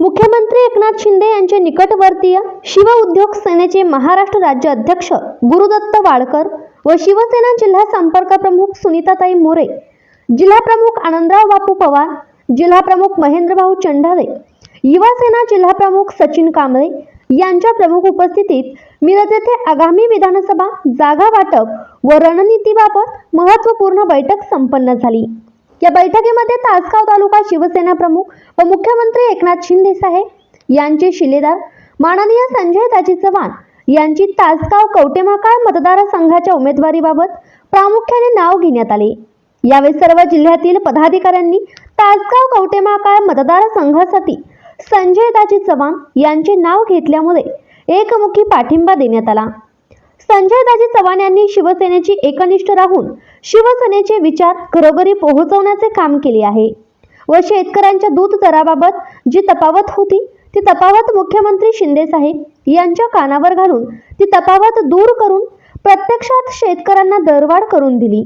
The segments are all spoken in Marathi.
मुख्यमंत्री एकनाथ शिंदे यांचे निकटवर्तीय शिव उद्योग सेनेचे महाराष्ट्र राज्य अध्यक्ष गुरुदत्त वाडकर व शिवसेना जिल्हा संपर्क प्रमुख सुनीताताई मोरे जिल्हा प्रमुख आनंदराव बापू पवार जिल्हा प्रमुख महेंद्रभाऊ चंढारे युवासेना जिल्हा प्रमुख सचिन कांबळे यांच्या प्रमुख उपस्थितीत मिरज येथे आगामी विधानसभा जागा वाटप व रणनीतीबाबत महत्त्वपूर्ण बैठक संपन्न झाली. या बैठकीमध्ये तासगाव तालुका शिवसेना प्रमुख व मुख्यमंत्री एकनाथ शिंदे साहेब यांचे शिलेदार माननीय संजय दाजी चव्हाण यांची तासगाव कवटेमाकाळ मतदारसंघाच्या उमेदवारीबाबत प्रामुख्याने नाव घेण्यात आले. यावेळी सर्व जिल्ह्यातील पदाधिकाऱ्यांनी तासगाव कवटेमाकाळ मतदारसंघासाठी संजय दाजी चव्हाण यांचे नाव घेतल्यामुळे एकमुखी पाठिंबा देण्यात आला. संजय दाजी चव्हाण यांनी शिवसेनेची एकनिष्ठ राहून शिवसेनेचे विचार घरोघरी पोहोचवण्याचे काम केले आहे. व शेतकऱ्यांच्या दूध दराबाबत जी तफावत होती ती तफावत मुख्यमंत्री शिंदे साहेब यांच्या कानावर घालून ती तफावत दूर करून प्रत्यक्षात शेतकऱ्यांना दरवाढ करून दिली.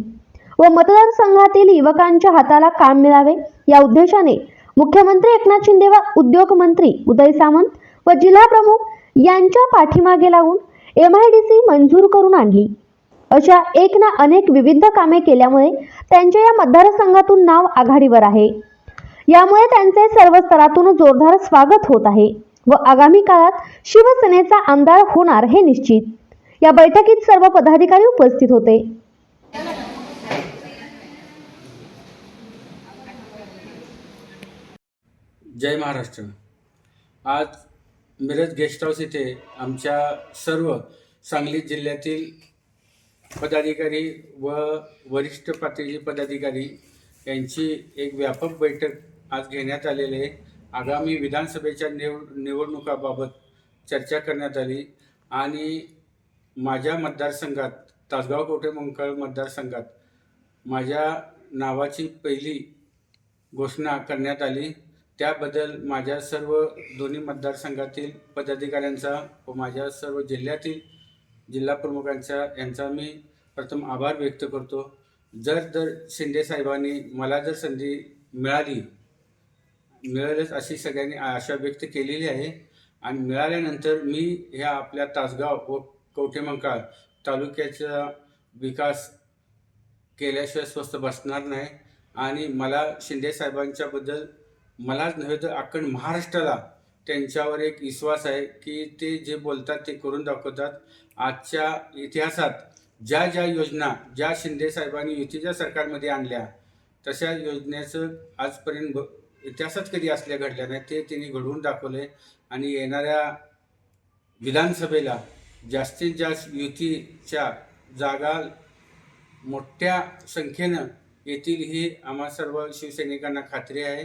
व मतदारसंघातील युवकांच्या हाताला काम मिळावे या उद्देशाने मुख्यमंत्री एकनाथ शिंदे व उद्योगमंत्री उदय सामंत व जिल्हा प्रमुख यांच्या पाठीमागे लागून एम आय डी सी मंजूर करून आणली. अशा एक ना अनेक विविध कामे केल्यामुळे त्यांच्या या मतदारसंघातून नाव आघाडीवर आहे. यामुळे त्यांचे सर्व स्तरातून जोरदार स्वागत होत आहे व आगामी काळात शिवसेनेचा आमदार होणार हे निश्चित. या बैठकीत सर्व पदाधिकारी उपस्थित होते. जय महाराष्ट्र. आज मिरज गेस्ट हाऊस येथे आमच्या सर्व सांगली जिल्ह्यातील पदाधिकारी व वरिष्ठ पातळीचे पदाधिकारी यांची एक व्यापक बैठक आज घेण्यात आलेली आहे. आगामी विधानसभेच्या निव निवडणुकाबाबत चर्चा करण्यात आली आणि माझ्या मतदारसंघात तासगाव कोटे मंकाळ मतदारसंघात माझ्या नावाची पहिली घोषणा करण्यात आली. त्याबद्दल माझ्या सर्व दोन्ही मतदारसंघातील पदाधिकाऱ्यांचा व माझ्या सर्व जिल्ह्यातील जिल्हा प्रमुखांचा यांचा मी प्रथम आभार व्यक्त करतो. जर जर शिंदे साहेबांनी मला जर संधी मिळाली मिळेलच अशी सगळ्यांनी आशा व्यक्त केलेली आहे. आणि मिळाल्यानंतर मी ह्या आपल्या तासगाव व कवठेमंकाळ तालुक्याचा विकास केल्याशिवाय स्वस्त बसणार नाही. आणि मला शिंदे साहेबांच्याबद्दल मलाच नव्हे तर अख्खंड महाराष्ट्राला त्यांच्यावर एक विश्वास आहे की ते जे बोलतात ते करून दाखवतात. आजच्या इतिहासात ज्या ज्या योजना ज्या शिंदे साहेबांनी युतीच्या सरकारमध्ये आणल्या तशा योजनेचं आजपर्यंत इतिहासात कधी असल्या घडल्या नाही ते त्यांनी घडवून दाखवले आणि येणाऱ्या विधानसभेला जास्तीत जास्त युतीच्या जागा मोठ्या संख्येनं येतील ही आम्हा सर्व शिवसैनिकांना खात्री आहे.